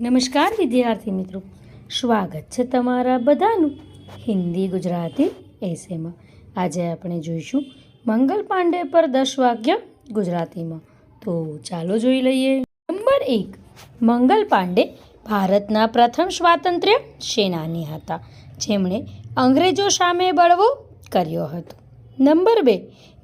નમસ્કાર વિદ્યાર્થી મિત્રો. સ્વાગત છે તમારા બધાનું હિન્દી ગુજરાતી એસેમાં આજે આપણે જોઈશું મંગલ પાંડે પર દસ વાક્ય ગુજરાતીમાં. તો ચાલો જોઈ લઈએ. નંબર એક. મંગલ પાંડે ભારતના પ્રથમ સ્વાતંત્ર્ય સેનાની હતા. જેમણે અંગ્રેજો સામે બળવો કર્યો હતો. નંબર બે.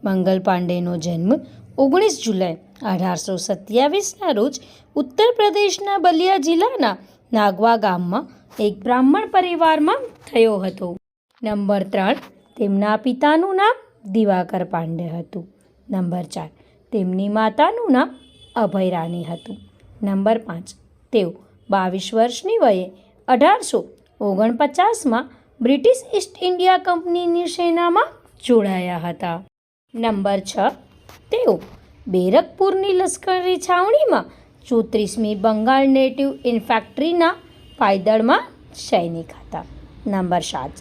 મંગલ પાંડેનો જન્મ ઓગણીસ જુલાઈ અઢારસો સત્યાવીસના રોજ ઉત્તર પ્રદેશના બલિયા જિલ્લાના નાગવા ગામમાં એક બ્રાહ્મણ પરિવારમાં થયો હતો. નંબર ત્રણ, તેમના પિતાનું નામ દિવાકર પાંડે હતું. નંબર ચાર, તેમની માતાનું નામ અભય રાણી હતું. નંબર પાંચ, તેઓ બાવીસ વર્ષની વયે અઢારસો ઓગણપચાસમાં બ્રિટિશ ઈસ્ટ ઇન્ડિયા કંપનીની સેનામાં જોડાયા હતા. નંબર છ, તેઓ બેરકપુરની લશ્કરી છાવણીમાં ચોત્રીસમી બંગાળ નેટિવ ઇન્ફેક્ટરીના પાયદળમાં સૈનિક હતા. નંબર સાત.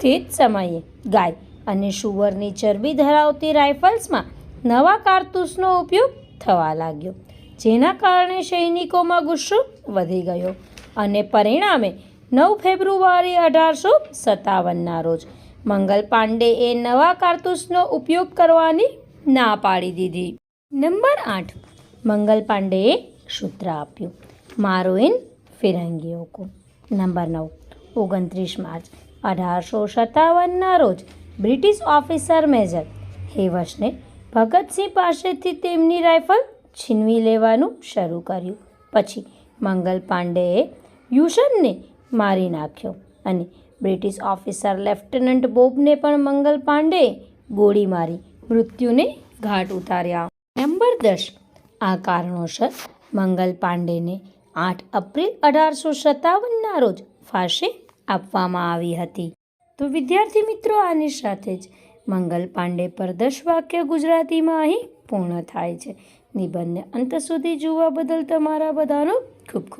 તે જ સમયે ગાય અને સુવરની ચરબી ધરાવતી રાઇફલ્સમાં નવા કારતૂસનો ઉપયોગ થવા લાગ્યો, જેના કારણે સૈનિકોમાં ગુસ્સો વધી ગયો અને પરિણામે નવ ફેબ્રુઆરી અઢારસો સત્તાવનના રોજ મંગલ પાંડેએ નવા કારતૂસનો ઉપયોગ કરવાની ના પાડી દીધી. નંબર આઠ, મંગલ પાંડેએ સૂત્ર આપ્યું. મારો ઇન ફિરંગીઓ કો નંબર નવ, ઓગણત્રીસ માર્ચ, અઢારસો સત્તાવનના રોજ બ્રિટિશ ઓફિસર મેજર હેવસને ભગતસિંહ પાસેથી તેમની રાઇફલ છીનવી લેવાનું શરૂ કર્યું. પછી મંગલ પાંડેએ યુશનને મારી નાખ્યો અને બ્રિટિશ ઓફિસર લેફ્ટનન્ટ બોબને પણ મંગલ પાંડેએ ગોળી મારી. મૃત્યુને ઘાટ ઉતાર્યા. નંબર દસ આ કારણોસર મંગલ પાંડેને આઠ એપ્રિલ અઢારસો સત્તાવનના રોજ ફાંસી આપવામાં આવી હતી. તો વિદ્યાર્થી મિત્રો, આની સાથે જ મંગલ પાંડે પર દસ વાક્ય ગુજરાતીમાં અહીં પૂર્ણ થાય છે. નિબંધને અંત સુધી જોવા બદલ તમારા બધાનો ખૂબ ખૂબ